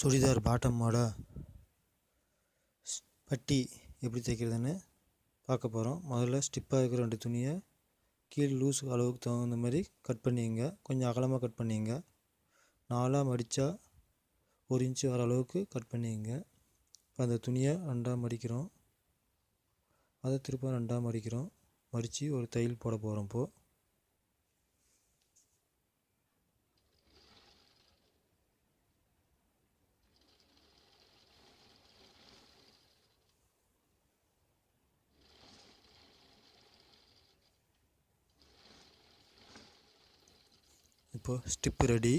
சுடிதார் பாட்டமோட பட்டி எப்படி தைக்கிறதுன்னு பார்க்க போகிறோம் முதல்ல ஸ்டிப்பாக இருக்கிற ரெண்டு துணியை கீழ் லூஸ் அளவுக்கு தகுந்த மாதிரி கட் பண்ணிங்க. கொஞ்சம் அகலமாக கட் பண்ணிங்க. நாலாக மடித்தா ஒரு இன்ச்சு வர அளவுக்கு கட் பண்ணிங்க. இப்போ அந்த துணியை ரெண்டாக மடிக்கிறோம். அதை திரும்ப ரெண்டாக மடிக்கிறோம். மடித்து ஒரு தையல் போட போகிறோம் இப்போது இப்போது ஸ்டிப்பு ரெடி.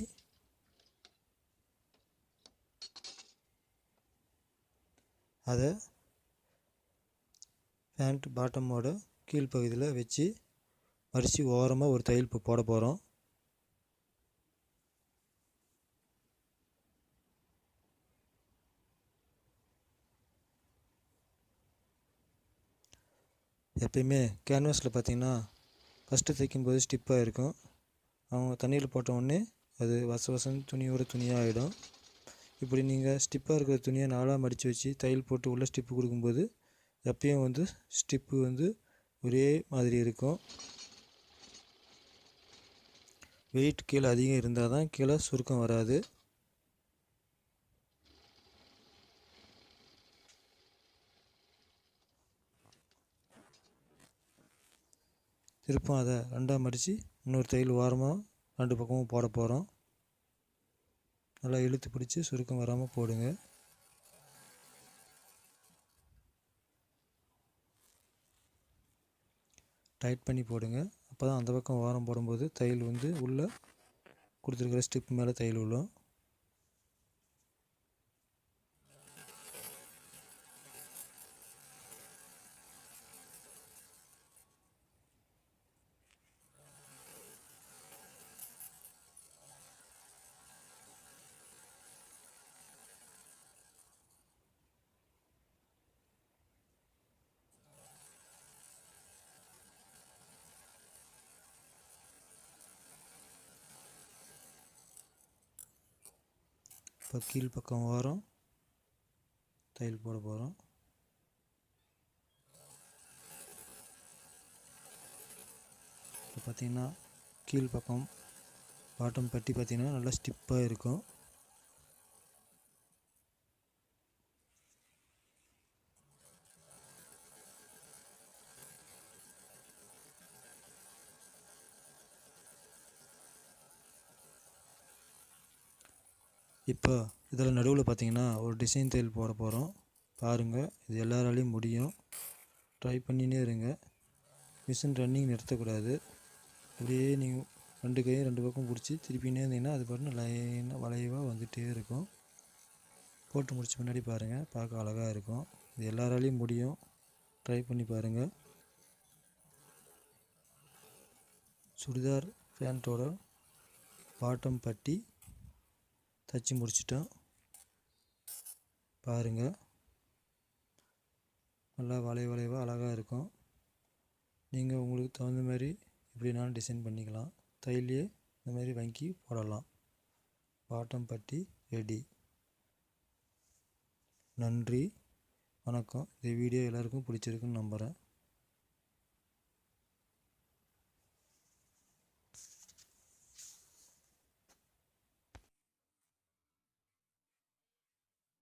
அதை பேண்ட் பாட்டமோட கீழ்ப்பகுதியில் வச்சு மடித்து ஓரமாக ஒரு தையல் போட போகிறோம் எப்பயுமே கேன்வாஸில் பார்த்தீங்கன்னா ஃபஸ்ட்டு தைக்கும்போது ஸ்டிப்பாக இருக்கும். அவங்க தண்ணியில் போட்டவுடனே அது வச வசன்னு துணியோட துணியாக ஆகிடும் இப்படி நீங்கள் ஸ்டிப்பாக இருக்கிற துணியை நாலாக மடித்து வச்சு தையல் போட்டு உள்ளே ஸ்டிப்பு கொடுக்கும்போது எப்பயும் வந்து ஸ்டிப்பு வந்து ஒரே மாதிரி இருக்கும். வெயிட் கீழே அதிகம் இருந்தால் தான் கீழே சுருக்கம் வராது. திருப்பும் அதை ரெண்டாக மடித்து இன்னொரு தையல் ஓரமாக ரெண்டு பக்கமும் போட போகிறோம் நல்லா இழுத்து பிடிச்சி சுருக்கம் வராமல் போடுங்க. டைட் பண்ணி போடுங்க. அப்போ தான் அந்த பக்கம் ஓரம் போடும்போது தையல் வந்து உள்ளே கொடுத்துருக்குற ஸ்டிப் மேலே தையல் விழும். இப்போ கீழ் பக்கம் ஓரம் தையல் போட போகிறோம் இப்போ பார்த்தீங்கன்னா கீழ் பக்கம் பாட்டம் பட்டி பார்த்தீங்கன்னா நல்லா ஸ்டிப்பாக இருக்கும். இப்போ இதில் நடுவில் பார்த்தீங்கன்னா ஒரு டிசைன் தையல் போட போகிறோம். பாருங்கள் இது எல்லாராலையும் முடியும். ட்ரை பண்ணினே இருங்க. மிஷின் ரன்னிங் நிறுத்தக்கூடாது. அப்படியே நீங்கள் ரெண்டு கையும் ரெண்டு பக்கம் பிடிச்சி திருப்பினே இருந்தீங்கன்னா அது பாட்டு லைனாக வளைவாக வந்துகிட்டே இருக்கும். போட்டு முடிச்ச முன்னாடி பாருங்கள் பார்க்க அழகாக இருக்கும். இது எல்லாராலையும் முடியும். ட்ரை பண்ணி பாருங்கள் சுடிதார் பேண்ட்டோட பாட்டம் பட்டி. தைச்சி முடிச்சிட்டோம். பாருங்கள் நல்லா வளை வளைவாக அழகாக இருக்கும். நீங்கள் உங்களுக்கு தகுந்த மாதிரி எப்படினாலும் டிசைன் பண்ணிக்கலாம். தையிலே இந்த மாதிரி வாங்கி போடலாம். பாட்டம் பட்டி ரெடி நன்றி. வணக்கம். இந்த வீடியோ எல்லாருக்கும் பிடிச்சிருக்குன்னு நம்புகிறேன்